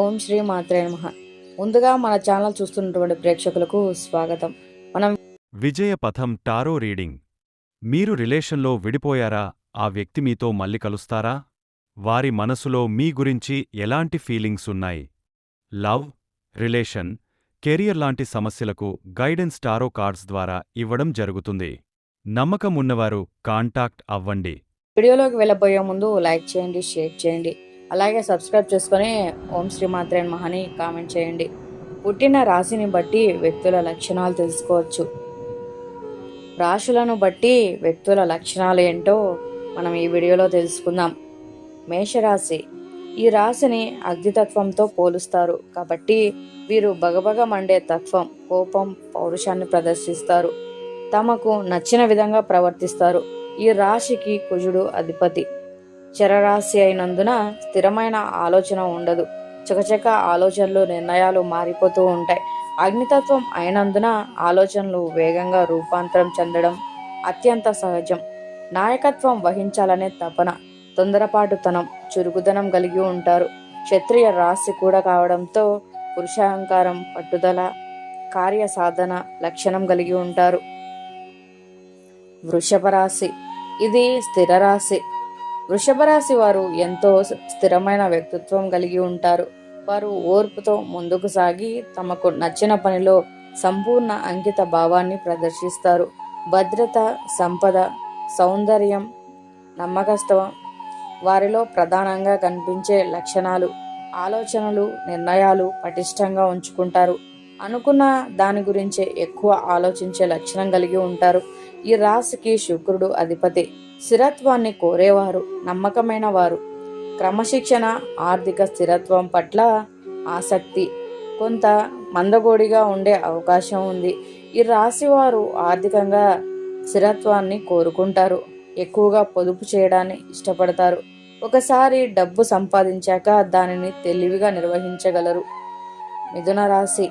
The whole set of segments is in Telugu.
ఓం శ్రీ మాత్రే నమః. ముందుగా మన ఛానల్ చూస్తున్నటువంటి ప్రేక్షకులకు స్వాగతం. మనం విజయ పథం టారో రీడింగ్. మీరు రిలేషన్లో విడిపోయారా? ఆ వ్యక్తి మీతో మళ్ళీ కలుస్తారా? వారి మనసులో మీ గురించి ఎలాంటి ఫీలింగ్స్ ఉన్నాయి? లవ్ రిలేషన్ కెరియర్ లాంటి సమస్యలకు గైడెన్స్ టారో కార్డ్స్ ద్వారా ఇవ్వడం జరుగుతుంది. నమ్మకం ఉన్నవారు కాంటాక్ట్ అవ్వండి. వీడియోలోకి వెళ్ళబోయే ముందు లైక్ చేయండి షేర్ చేయండి. అలాగే సబ్స్క్రైబ్ చేసుకొని ఓం శ్రీ మాత్రే మహాని కామెంట్ చేయండి. పుట్టిన రాశిని బట్టి వ్యక్తుల లక్షణాలు తెలుసుకోవచ్చు. రాశులను బట్టి వ్యక్తుల లక్షణాలు ఏంటో మనం ఈ వీడియోలో తెలుసుకుందాం. మేషరాశి. ఈ రాశిని అగ్నితత్వంతో పోలుస్తారు. కాబట్టి వీరు బగబగ మండే తత్వం కోపం పౌరుషాన్ని ప్రదర్శిస్తారు. తమకు నచ్చిన విధంగా ప్రవర్తిస్తారు. ఈ రాశికి కుజుడు అధిపతి. చరరాశి అయినందున స్థిరమైన ఆలోచన ఉండదు. చకచక ఆలోచనలు నిర్ణయాలు మారిపోతూ ఉంటాయి. అగ్నితత్వం అయినందున ఆలోచనలు వేగంగా రూపాంతరం చెందడం అత్యంత సహజం. నాయకత్వం వహించాలనే తపన తొందరపాటుతనం చురుకుదనం కలిగి ఉంటారు. క్షత్రియ రాశి కూడా కావడంతో పురుషాహంకారం పట్టుదల కార్య సాధన లక్షణం కలిగి ఉంటారు. వృషభ రాశి ఇది స్థిర రాశి. వృషభ రాశి వారు ఎంతో స్థిరమైన వ్యక్తిత్వం కలిగి ఉంటారు. వారు ఓర్పుతో ముందుకు సాగి తమకు నచ్చిన పనిలో సంపూర్ణ అంకిత భావాన్ని ప్రదర్శిస్తారు. భద్రత సంపద సౌందర్యం నమ్మకస్తవం వారిలో ప్రధానంగా కనిపించే లక్షణాలు ఆలోచనలు నిర్ణయాలు పటిష్టంగా ఉంచుకుంటారు. అనుకున్న దాని గురించే ఎక్కువ ఆలోచించే లక్షణం కలిగి ఉంటారు. ఈ రాశికి శుక్రుడు అధిపతి. స్థిరత్వాన్ని కోరేవారు నమ్మకమైన వారు క్రమశిక్షణ ఆర్థిక స్థిరత్వం పట్ల ఆసక్తి. కొంత మందగోడిగా ఉండే అవకాశం ఉంది. ఈ రాశి వారు ఆర్థికంగా స్థిరత్వాన్ని కోరుకుంటారు. ఎక్కువగా పొదుపు చేయడాన్ని ఇష్టపడతారు. ఒకసారి డబ్బు సంపాదించాక దానిని తెలివిగా నిర్వహించగలరు. మిథున రాశి.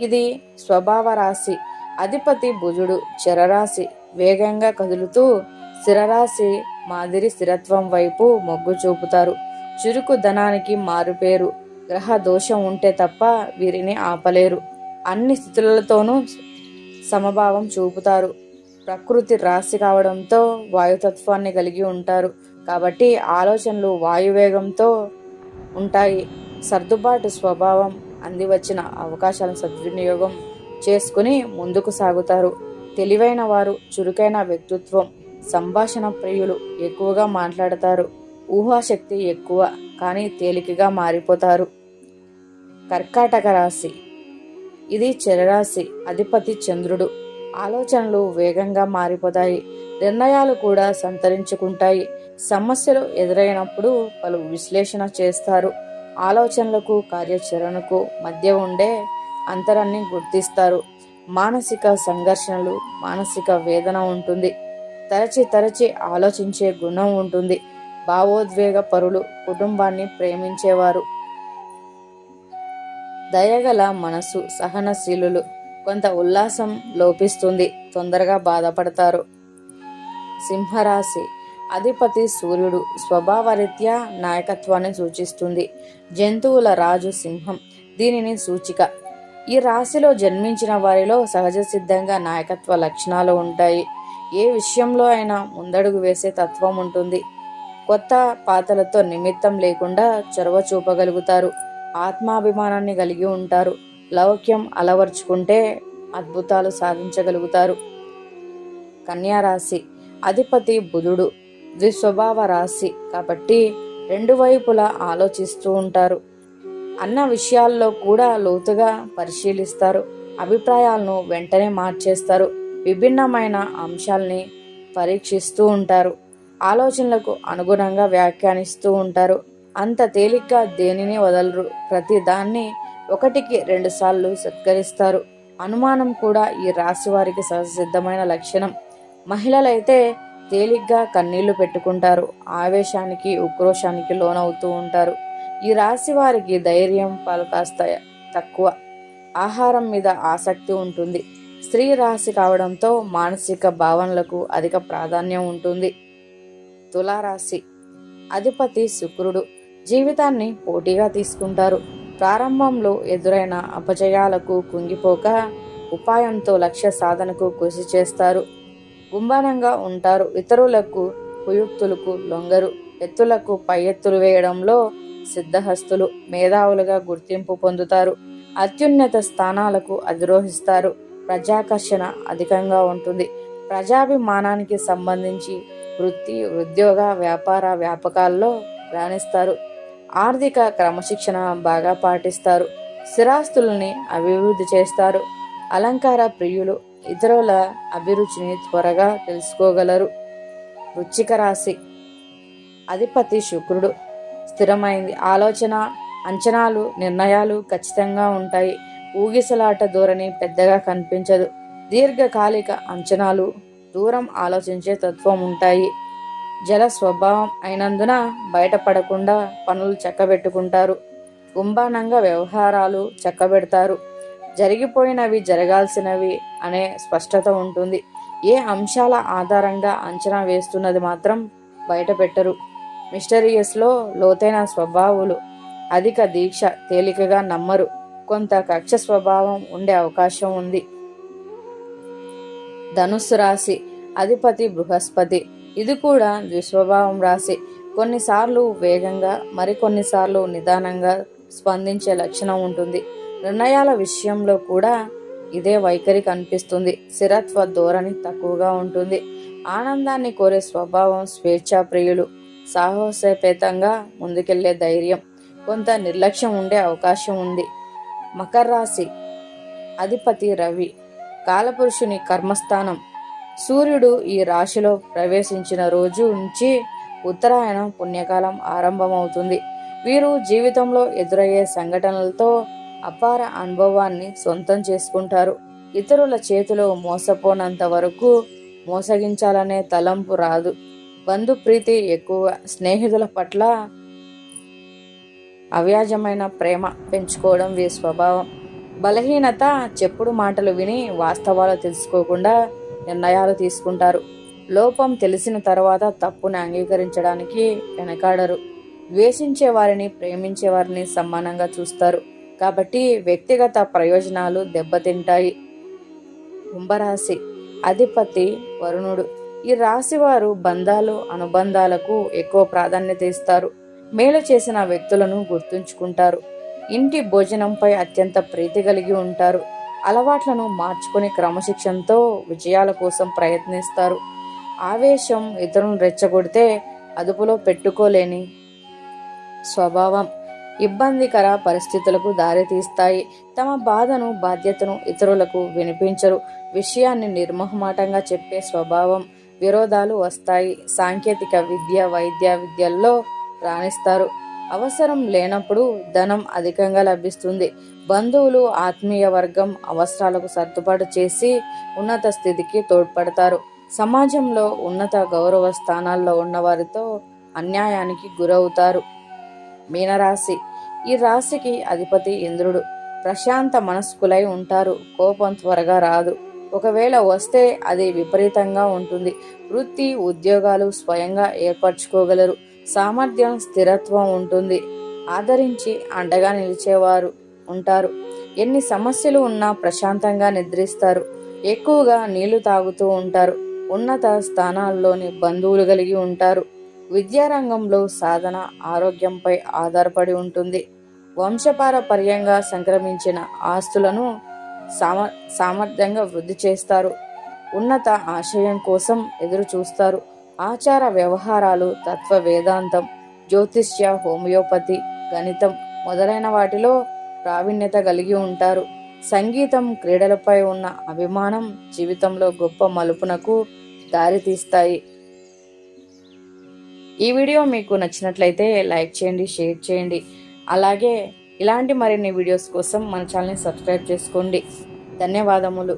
ఇది స్వభావ రాశి. అధిపతి బుజుడు చరరాశి వేగంగా కదులుతూ స్థిరరాశి మాదిరి స్థిరత్వం వైపు మొగ్గు చూపుతారు. చురుకు ధనానికి మారుపేరు. గ్రహ దోషం ఉంటే తప్ప వీరిని ఆపలేరు. అన్ని స్థితులతోనూ సమభావం చూపుతారు. ప్రకృతి రాశి కావడంతో వాయుతత్వాన్ని కలిగి ఉంటారు. కాబట్టి ఆలోచనలు వాయువేగంతో ఉంటాయి. సర్దుబాటు స్వభావం అందివచ్చిన అవకాశాలను సద్వినియోగం చేసుకుని ముందుకు సాగుతారు. తెలివైన వారు చురుకైన వ్యక్తిత్వం సంభాషణ ప్రియులు ఎక్కువగా మాట్లాడతారు. ఊహాశక్తి ఎక్కువ కానీ తేలికగా మారిపోతారు. కర్కాటక రాశి. ఇది చరరాశి అధిపతి చంద్రుడు. ఆలోచనలు వేగంగా మారిపోతాయి. నిర్ణయాలు కూడా సంతరించుకుంటాయి. సమస్యలు ఎదురైనప్పుడు పలు విశ్లేషణ చేస్తారు. ఆలోచనలకు కార్యాచరణకు మధ్య ఉండే అంతరాన్ని గుర్తిస్తారు. మానసిక సంఘర్షణలు మానసిక వేదన ఉంటుంది. తరచి తరచి ఆలోచించే గుణం ఉంటుంది. భావోద్వేగ పరులు కుటుంబాన్ని ప్రేమించేవారు. దయగల మనసు సహనశీలులు కొంత ఉల్లాసం లోపిస్తుంది తొందరగా బాధపడతారు. సింహరాశి అధిపతి సూర్యుడు స్వభావరీత్యా నాయకత్వాన్ని సూచిస్తుంది. జంతువుల రాజు సింహం దీనిని సూచిక. ఈ రాశిలో జన్మించిన వారిలో సహజ సిద్ధంగా నాయకత్వ లక్షణాలు ఉంటాయి. ఏ విషయంలో అయినా ముందడుగు వేసే తత్వం ఉంటుంది. కొత్త పాతలతో నిమిత్తం లేకుండా చొరవ చూపగలుగుతారు. ఆత్మాభిమానాన్ని కలిగి ఉంటారు. లౌక్యం అలవర్చుకుంటే అద్భుతాలు సాధించగలుగుతారు. కన్యారాశి అధిపతి బుధుడు. ద్విస్వభావ రాశి కాబట్టి రెండు వైపులా ఆలోచిస్తూ ఉంటారు. అన్న విషయాల్లో కూడా లోతుగా పరిశీలిస్తారు. అభిప్రాయాలను వెంటనే మార్చేస్తారు. విభిన్నమైన అంశాల్ని పరీక్షిస్తూ ఉంటారు. ఆలోచనలకు అనుగుణంగా వ్యాఖ్యానిస్తూ ఉంటారు. అంత తేలిగ్గా దేనిని వదలరు. ప్రతి దాన్ని ఒకటికి రెండు సార్లు సత్కరిస్తారు. అనుమానం కూడా ఈ రాశి వారికి సహజసిద్ధమైన లక్షణం. మహిళలైతే తేలిగ్గా కన్నీళ్ళు పెట్టుకుంటారు. ఆవేశానికి ఉక్రోషానికి లోనవుతూ ఉంటారు. ఈ రాశి వారికి ధైర్యం పాలు కాస్త తక్కువ. ఆహారం మీద ఆసక్తి ఉంటుంది. స్త్రీ రాశి కావడంతో మానసిక భావనలకు అధిక ప్రాధాన్యం ఉంటుంది. తులారాశి అధిపతి శుక్రుడు జీవితాన్ని పోటీగా తీసుకుంటారు. ప్రారంభంలో ఎదురైన అపజయాలకు కుంగిపోక ఉపాయంతో లక్ష్య సాధనకు కృషి చేస్తారు. గుంభానంగా ఉంటారు. ఇతరులకు కుయుక్తులకు లొంగరు. ఎత్తులకు పై ఎత్తులు వేయడంలో సిద్ధహస్తులు మేధావులుగా గుర్తింపు పొందుతారు. అత్యున్నత స్థానాలకు అధిరోహిస్తారు. ప్రజాకర్షణ అధికంగా ఉంటుంది. ప్రజాభిమానానికి సంబంధించి వృత్తి ఉద్యోగ వ్యాపార వ్యాపకాల్లో రాణిస్తారు. ఆర్థిక క్రమశిక్షణ బాగా పాటిస్తారు. స్థిరాస్తుల్ని అభివృద్ధి చేస్తారు. అలంకార ప్రియులు ఇతరుల అభిరుచిని త్వరగా తెలుసుకోగలరు. వృచ్చిక రాశి. అధిపతి శుక్రుడు. స్థిరమైంది. ఆలోచన అంచనాలు నిర్ణయాలు ఖచ్చితంగా ఉంటాయి. ఊగిసలాట ధోరణి పెద్దగా కనిపించదు. దీర్ఘకాలిక అంచనాలు దూరం ఆలోచించే తత్వం ఉంటాయి. జల స్వభావం అయినందున బయటపడకుండా పనులు చక్కబెట్టుకుంటారు. కుంభానంగా వ్యవహారాలు చక్కబెడతారు. జరిగిపోయినవి జరగాల్సినవి అనే స్పష్టత ఉంటుంది. ఏ అంశాల ఆధారంగా అంచనా వేస్తున్నది మాత్రం బయటపెట్టరు. మిస్టరియస్లో లోతైన స్వభావులు అధిక దీక్ష తేలికగా నమ్మరు. కొంత కక్ష స్వభావం ఉండే అవకాశం ఉంది. ధనుస్సు రాశి అధిపతి బృహస్పతి. ఇది కూడా ద్విస్వభావం రాశి. కొన్నిసార్లు వేగంగా మరికొన్నిసార్లు నిదానంగా స్పందించే లక్షణం ఉంటుంది. నిర్ణయాల విషయంలో కూడా ఇదే వైఖరి కనిపిస్తుంది. స్థిరత్వ ధోరణి తక్కువగా ఉంటుంది. ఆనందాన్ని కోరే స్వభావం స్వేచ్ఛాప్రియులు సాహసోపేతంగా ముందుకెళ్ళే ధైర్యం. కొంత నిర్లక్ష్యం ఉండే అవకాశం ఉంది. మకర రాశి అధిపతి రవి కాలపురుషుని కర్మస్థానం. సూర్యుడు ఈ రాశిలో ప్రవేశించిన రోజు నుంచి ఉత్తరాయణం పుణ్యకాలం ఆరంభమవుతుంది. వీరు జీవితంలో ఎదురయ్యే సంఘటనలతో అపార అనుభవాన్ని సొంతం చేసుకుంటారు. ఇతరుల చేతిలో మోసపోనంత వరకు మోసగించాలనే తలంపు రాదు. బంధుప్రీతి ఎక్కువ స్నేహితుల పట్ల అవ్యాజమైన ప్రేమ పెంచుకోవడం వీరి స్వభావం. బలహీనత చెప్పుడు మాటలు విని వాస్తవాలు తెలుసుకోకుండా నిర్ణయాలు తీసుకుంటారు. లోపం తెలిసిన తర్వాత తప్పుని అంగీకరించడానికి వెనకాడరు. ద్వేషించే వారిని ప్రేమించే వారిని సమానంగా చూస్తారు. కాబట్టి వ్యక్తిగత ప్రయోజనాలు దెబ్బతింటాయి. కుంభరాశి అధిపతి వరుణుడు. ఈ రాశి వారు బంధాలు అనుబంధాలకు ఎక్కువ ప్రాధాన్యత ఇస్తారు. మేలు చేసిన వ్యక్తులను గుర్తుంచుకుంటారు. ఇంటి భోజనంపై అత్యంత ప్రీతి కలిగి ఉంటారు. అలవాట్లను మార్చుకుని క్రమశిక్షణతో విజయాల కోసం ప్రయత్నిస్తారు. ఆవేశం ఇతరులను రెచ్చగొడితే అదుపులో పెట్టుకోలేని స్వభావం ఇబ్బందికర పరిస్థితులకు దారితీస్తాయి. తమ బాధను బాధ్యతను ఇతరులకు వినిపించరు. విషయాన్ని నిర్మోహమాటంగా చెప్పే స్వభావం విరోధాలు వస్తాయి. సాంకేతిక విద్య వైద్య విద్యల్లో రాణిస్తారు. అవసరం లేనప్పుడు ధనం అధికంగా లభిస్తుంది. బంధువులు ఆత్మీయ వర్గం అవసరాలకు సర్దుబాటు చేసి ఉన్నత స్థితికి తోడ్పడతారు. సమాజంలో ఉన్నత గౌరవ స్థానాల్లో ఉన్నవారితో అన్యాయానికి గురవుతారు. మీనరాశి. ఈ రాశికి అధిపతి ఇంద్రుడు. ప్రశాంత మనస్కులై ఉంటారు. కోపం త్వరగా రాదు. ఒకవేళ వస్తే అది విపరీతంగా ఉంటుంది. వృత్తి ఉద్యోగాలు స్వయంగా ఏర్పరచుకోగలరు. సామర్థ్యం స్థిరత్వం ఉంటుంది. ఆదరించి అండగా నిలిచేవారు ఉంటారు. ఎన్ని సమస్యలు ఉన్నా ప్రశాంతంగా నిద్రిస్తారు. ఎక్కువగా నీళ్ళు తాగుతూ ఉంటారు. ఉన్నత స్థానాల్లోని బంధువులు కలిగి ఉంటారు. విద్యారంగంలో సాధన ఆరోగ్యంపై ఆధారపడి ఉంటుంది. వంశపారపర్యంగా సంక్రమించిన ఆస్తులను సామ సామర్థ్యంగా వృద్ధి చేస్తారు. ఉన్నత ఆశయం కోసం ఎదురు చూస్తారు ఆచార వ్యవహారాలు తత్వ వేదాంతం జ్యోతిష్య హోమియోపతి గణితం మొదలైన వాటిలో ప్రావీణ్యత కలిగి ఉంటారు. సంగీతం క్రీడలపై ఉన్న అభిమానం జీవితంలో గొప్ప మలుపునకు దారితీస్తాయి. ఈ వీడియో మీకు నచ్చినట్లయితే లైక్ చేయండి షేర్ చేయండి. అలాగే ఇలాంటి మరిన్ని వీడియోస్ కోసం మన ఛానల్ని సబ్స్క్రైబ్ చేసుకోండి. ధన్యవాదములు.